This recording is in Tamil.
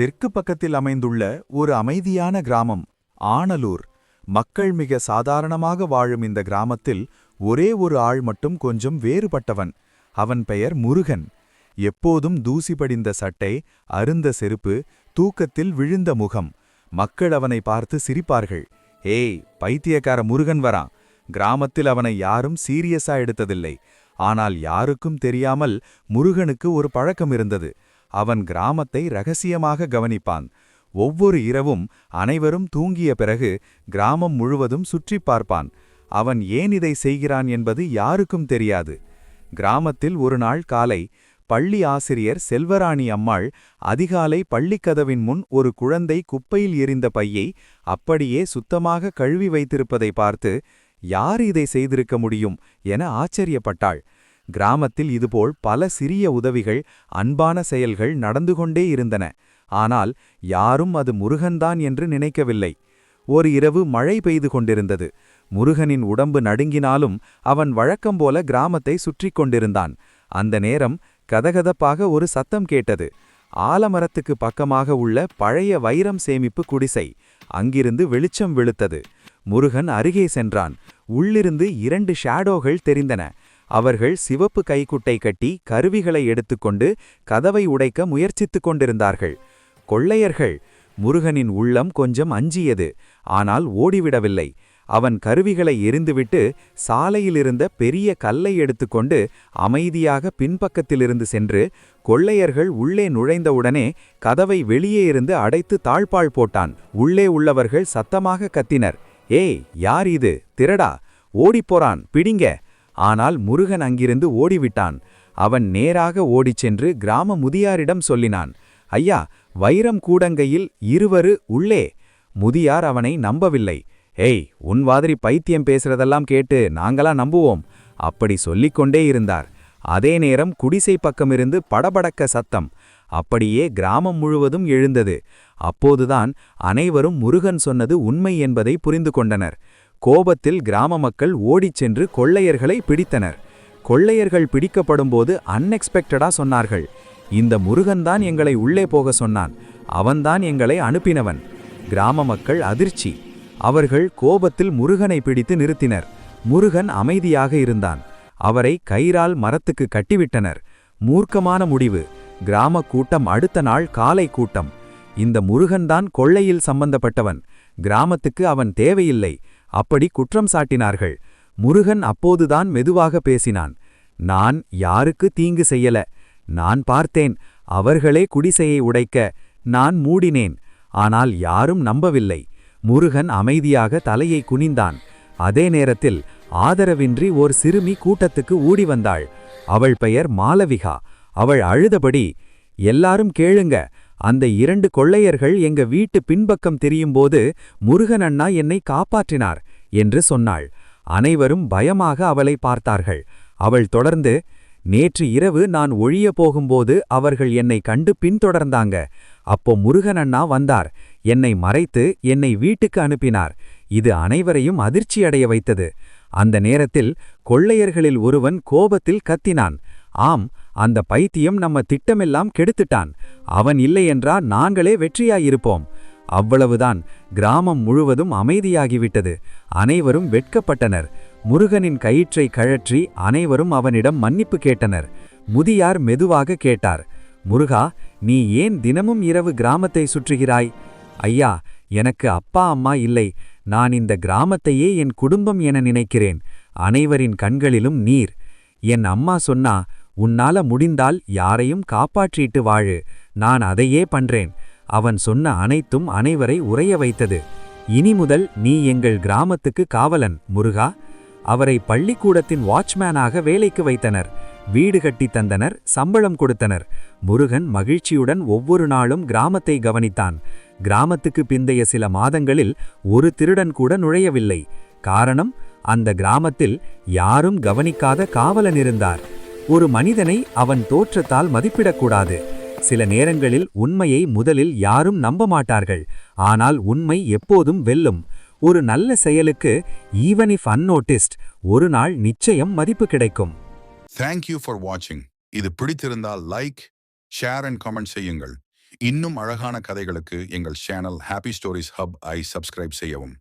தெற்கு பக்கத்தில் அமைந்துள்ள ஒரு அமைதியான கிராமம் ஆனலூர். மக்கள் மிக சாதாரணமாக வாழும் இந்த கிராமத்தில் ஒரே ஒரு ஆள் மட்டும் கொஞ்சம் வேறுபட்டவன். அவன் பெயர் முருகன். எப்போதும் தூசி படிந்த சட்டை அருந்த செருப்பு தூக்கத்தில் விழுந்த முகம். மக்கள் அவனை பார்த்து சிரிப்பார்கள். ஏய் பைத்தியக்கார முருகன் வரான் கிராமத்தில் அவனை யாரும் சீரியஸா எடுத்ததில்லை. ஆனால் யாருக்கும் தெரியாமல் முருகனுக்கு ஒரு பழக்கம் இருந்தது. அவன் கிராமத்தை ரகசியமாக கவனிப்பான். ஒவ்வொரு இரவும் அனைவரும் தூங்கிய பிறகு கிராமம் முழுவதும் சுற்றிப் பார்ப்பான். அவன் ஏன் இதை செய்கிறான் என்பது யாருக்கும் தெரியாது. கிராமத்தில் ஒரு நாள் காலை பள்ளி ஆசிரியர் செல்வராணி அம்மாள் அதிகாலை பள்ளிக்கதவின் முன் ஒரு குழந்தை குப்பையில் எரிந்த பையை அப்படியே சுத்தமாக கழுவி வைத்திருப்பதை பார்த்து யார் இதை செய்திருக்க முடியும்? என ஆச்சரியப்பட்டாள். கிராமத்தில் இதுபோல் பல சிறிய உதவிகள் அன்பான செயல்கள் நடந்து கொண்டே இருந்தன. ஆனால் யாரும் அது முருகன்தான் என்று நினைக்கவில்லை. ஒரு இரவு மழை பெய்து கொண்டிருந்தது. முருகனின் உடம்பு நடுங்கினாலும் அவன் வழக்கம்போல கிராமத்தை சுற்றிக் கொண்டிருந்தான். அந்த நேரம் கதகதப்பாக ஒரு சத்தம் கேட்டது. ஆலமரத்துக்கு பக்கமாக உள்ள பழைய வைரம் சேமிப்பு குடிசை. அங்கிருந்து வெளிச்சம் வெளுத்தது. முருகன் அருகே சென்றான். உள்ளிருந்து இரண்டு ஷாடோகள் தெரிந்தன. அவர்கள் சிவப்பு கைக்குட்டை கட்டி கருவிகளை எடுத்துக்கொண்டு கதவை உடைக்க முயற்சித்துக் கொண்டிருந்தார்கள். கொள்ளையர்கள் முருகனின் உள்ளம் கொஞ்சம் அஞ்சியது ஆனால் ஓடிவிடவில்லை. அவன் கருவிகளை எரிந்துவிட்டு சாலையிலிருந்த பெரிய கல்லை எடுத்துக்கொண்டு அமைதியாக பின்பக்கத்திலிருந்து சென்று கொள்ளையர்கள் உள்ளே நுழைந்தவுடனே கதவை வெளியே இருந்து அடைத்து தாழ்பாள் போட்டான். உள்ளே உள்ளவர்கள் சத்தமாக கத்தினர் ஏய் யார் இது? திரடா ஓடிப்போறான் பிடிங்க. ஆனால் முருகன் அங்கிருந்து ஓடிவிட்டான். அவன் நேராக ஓடிச் சென்று கிராம முதியாரிடம் சொல்லினான் ஐயா வைரம் கூடங்கையில் இருவரு உள்ளே. முதியார் அவனை நம்பவில்லை. ஏய் உன் மாதிரி பைத்தியம் பேசுறதெல்லாம் கேட்டு நாங்களா நம்புவோம் அப்படி சொல்லிக்கொண்டே இருந்தார். அதே நேரம் குடிசை பக்கமிருந்து படபடக்க சத்தம். அப்படியே கிராமம் முழுவதும் எழுந்தது. அப்போதுதான் அனைவரும் முருகன் சொன்னது உண்மை என்பதை புரிந்து கொண்டனர். கோபத்தில் கிராம மக்கள் ஓடிச் சென்று கொள்ளையர்களை பிடித்தனர். கொள்ளையர்கள் பிடிக்கப்படும்போது அன்எக்ஸ்பெக்டடா சொன்னார்கள். இந்த முருகன்தான் எங்களை உள்ளே போக சொன்னான். அவன்தான் எங்களை அனுப்பினவன். கிராம மக்கள் அதிர்ச்சி. அவர்கள் கோபத்தில் முருகனை பிடித்து நிறுத்தினர். முருகன் அமைதியாக இருந்தான். அவரை கயிறால் மரத்துக்கு கட்டிவிட்டனர். மூர்க்கமான முடிவு. கிராம கூட்டம் அடுத்த நாள் காலை கூட்டம். இந்த முருகன்தான் கொள்ளையில் சம்பந்தப்பட்டவன். கிராமத்துக்கு அவன் தேவையில்லை. அப்படி குற்றம் சாட்டினார்கள். முருகன் அப்போதுதான் மெதுவாக பேசினான். நான் யாருக்கு தீங்கு செய்யல. நான் பார்த்தேன். அவர்களே குடிசையை உடைக்க நான் மூடினேன். ஆனால் யாரும் நம்பவில்லை. முருகன் அமைதியாக தலையை குனிந்தான். அதே நேரத்தில் ஆதரவின்றி ஓர் சிறுமி கூட்டத்துக்கு ஊடி வந்தாள். அவள் பெயர் மாலவிகா. அவள் அழுதபடி எல்லாரும் கேளுங்க. அந்த இரண்டு கொள்ளையர்கள் எங்க வீட்டு பின்பக்கம் தெரியும்போது முருகன் அண்ணா என்னை காப்பாற்றினார் என்று சொன்னாள். அனைவரும் பயமாக அவளை பார்த்தார்கள். அவள் தொடர்ந்து நேற்று இரவு நான் ஒழிய போகும்போது அவர்கள் என்னை கண்டு பின்தொடர்ந்தாங்க. அப்போ முருகன் அண்ணா வந்தார். என்னை மறைத்து என்னை வீட்டுக்கு அனுப்பினார். இது அனைவரையும் அதிர்ச்சியடைய வைத்தது. அந்த நேரத்தில் கொள்ளையர்களில் ஒருவன் கோபத்தில் கத்தினான். ஆம் அந்த பைத்தியம் நம்ம திட்டமெல்லாம் கெடுத்துட்டான். அவன் இல்லையென்றா நாங்களே வெற்றியாயிருப்போம். அவ்வளவுதான். கிராமம் முழுவதும் அமைதியாகிவிட்டது. அனைவரும் வெட்கப்பட்டனர். முருகனின் கயிற்றை கழற்றி அனைவரும் அவனிடம் மன்னிப்பு கேட்டனர். முதியார் மெதுவாக கேட்டார் முருகா நீ ஏன் தினமும் இரவு கிராமத்தை சுற்றுகிறாய்? ஐயா எனக்கு அப்பா அம்மா இல்லை. நான் இந்த கிராமத்தையே என் குடும்பம் என நினைக்கிறேன். அனைவரின் கண்களிலும் நீர். என் அம்மா சொன்னா உன்னால முடிந்தால் யாரையும் காப்பாற்றிட்டு வாழு. நான் அதையே பண்றேன். அவன் சொன்ன அனைத்தும் அனைவரை உறைய வைத்தது. இனி முதல் நீ எங்கள் கிராமத்துக்கு காவலன் முருகா. அவரை பள்ளிக்கூடத்தின் வாட்ச்மேனாக வேலைக்கு வைத்தனர். வீடு கட்டி தந்தனர் சம்பளம் கொடுத்தனர். முருகன் மகிழ்ச்சியுடன் ஒவ்வொரு நாளும் கிராமத்தை கவனித்தான். கிராமத்துக்கு பிந்தைய சில மாதங்களில் ஒரு திருடன் கூட நுழையவில்லை. காரணம் அந்த கிராமத்தில் யாரும் கவனிக்காத காவலன் இருந்தார். ஒரு மனிதனை அவன் தோற்றத்தால் மதிப்பிடக்கூடாது. சில நேரங்களில் உண்மையை முதலில் யாரும் நம்ப மாட்டார்கள் ஆனால் உண்மை எப்போதும் வெல்லும். ஒரு நல்ல செயலுக்கு ஈவன் இஃப் அன்னோட்டிஸ்ட் ஒரு நாள் நிச்சயம் மதிப்பு கிடைக்கும். தேங்க்யூ ஃபார் வாட்சிங் இது பிடித்திருந்தால் லைக் ஷேர் அண்ட் கமெண்ட் செய்யுங்கள். இன்னும் அழகான கதைகளுக்கு எங்கள் சேனல் ஹாப்பி ஸ்டோரிஸ் ஹப் ஐ சப்ஸ்கிரைப் செய்யவும்.